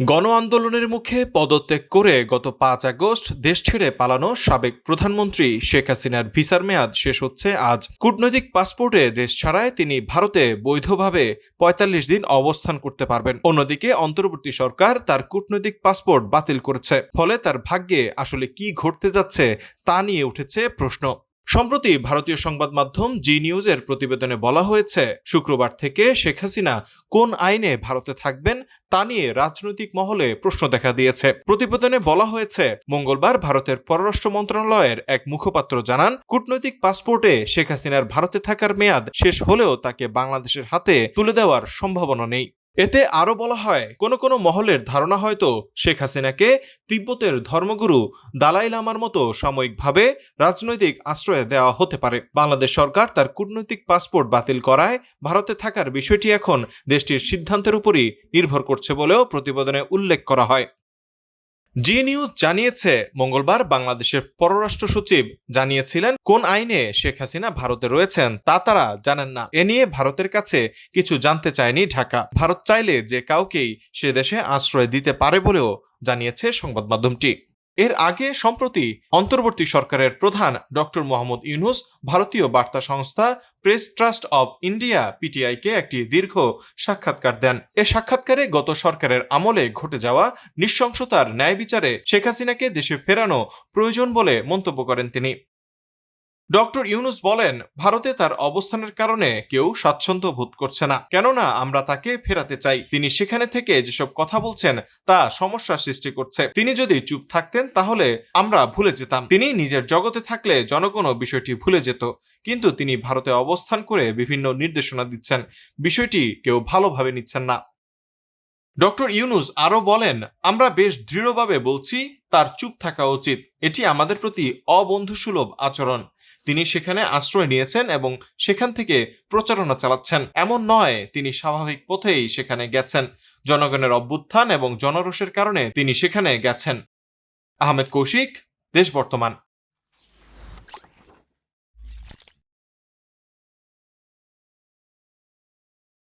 গণ আন্দোলনের মুখে পদত্যাগ করে গত পাঁচ আগস্ট দেশ ছেড়ে পালানো সাবেক প্রধানমন্ত্রী শেখ হাসিনার ভিসার মেয়াদ শেষ হচ্ছে আজ। কূটনৈতিক পাসপোর্টে দেশ ছাড়ায় তিনি ভারতে বৈধভাবে পঁয়তাল্লিশ দিন অবস্থান করতে পারবেন। অন্যদিকে অন্তর্বর্তী সরকার তার কূটনৈতিক পাসপোর্ট বাতিল করেছে। ফলে তার ভাগ্যে আসলে কি ঘটতে যাচ্ছে তা নিয়ে উঠেছে প্রশ্ন। সম্প্রতি ভারতীয় সংবাদ মাধ্যম জি নিউজের প্রতিবেদনে বলা হয়েছে, শুক্রবার থেকে শেখ হাসিনা কোন আইনে ভারতে থাকবেন তা নিয়ে রাজনৈতিক মহলে প্রশ্ন দেখা দিয়েছে। প্রতিবেদনে বলা হয়েছে, মঙ্গলবার ভারতের পররাষ্ট্র মন্ত্রণালয়ের এক মুখপাত্র জানান, কূটনৈতিক পাসপোর্টে শেখ হাসিনার ভারতে থাকার মেয়াদ শেষ হলেও তাকে বাংলাদেশের হাতে তুলে দেওয়ার সম্ভাবনা নেই। এতে আরও বলা হয়, কোনো কোনো মহলের ধারণা হয়তো শেখ হাসিনাকে তিব্বতের ধর্মগুরু দালাই লামার মতো সাময়িকভাবে রাজনৈতিক আশ্রয় দেওয়া হতে পারে। বাংলাদেশ সরকার তার কূটনৈতিক পাসপোর্ট বাতিল করায় ভারতে থাকার বিষয়টি এখন দেশটির সিদ্ধান্তের উপরই নির্ভর করছে বলেও প্রতিবেদনে উল্লেখ করা হয়। জি নিউজ জানিয়েছে, মঙ্গলবার বাংলাদেশের পররাষ্ট্র সচিব জানিয়েছিলেন কোন আইনে শেখ হাসিনা ভারতে রয়েছেন তা তারা জানেন না। এ নিয়ে ভারতের কাছে কিছু জানতে চায়নি ঢাকা। ভারত চাইলে যে কাউকেই সে দেশে আশ্রয় দিতে পারে বলেও জানিয়েছে সংবাদ মাধ্যমটি। এর আগে সম্প্রতি অন্তর্বর্তী সরকারের প্রধান ডক্টর মোহাম্মদ ইউনুস ভারতীয় বার্তা সংস্থা প্রেস ট্রাস্ট অব ইন্ডিয়া পিটিআইকে একটি দীর্ঘ সাক্ষাৎকার দেন। এ সাক্ষাৎকারে গত সরকারের আমলে ঘটে যাওয়া নৃশংসতার ন্যায় বিচারে শেখ হাসিনাকে দেশে ফেরানো প্রয়োজন বলে মন্তব্য করেন তিনি। ডক্টর ইউনুস বলেন, ভারতে তার অবস্থানের কারণে কেউ স্বাচ্ছন্দ্য বোধ করছে না। কেননা, আমরা তাকে ফেরাতে চাই। তিনি সেখানে থেকে যেসব কথা বলছেন, তা সমস্যা সৃষ্টি করছে। তিনি যদি চুপ থাকতেন, তাহলে আমরা ভুলে যেতাম। তিনি নিজের জগতে থাকলে জনগণও বিষয়টি ভুলে যেত। কিন্তু তিনি ভারতে অবস্থান করে বিভিন্ন নির্দেশনা দিচ্ছেন। বিষয়টি কেউ ভালোভাবে নিচ্ছেন না। ডক্টর ইউনুস আরও বলেন, আমরা বেশ দৃঢ়ভাবে বলছি, তার চুপ থাকা উচিত। এটি আমাদের প্রতি অবন্ধুসুলভ আচরণ। তিনি সেখানে আশ্রয় নিয়েছেন এবং সেখান থেকে প্রচারণা চালাচ্ছেন। এমন নয়, তিনি স্বাভাবিক পথেই সেখানে গেছেন। জনগণের অভ্যুত্থান এবং জনরোষের কারণে তিনি সেখানে গেছেন। আহমেদ কৌশিক, দেশ বর্তমান।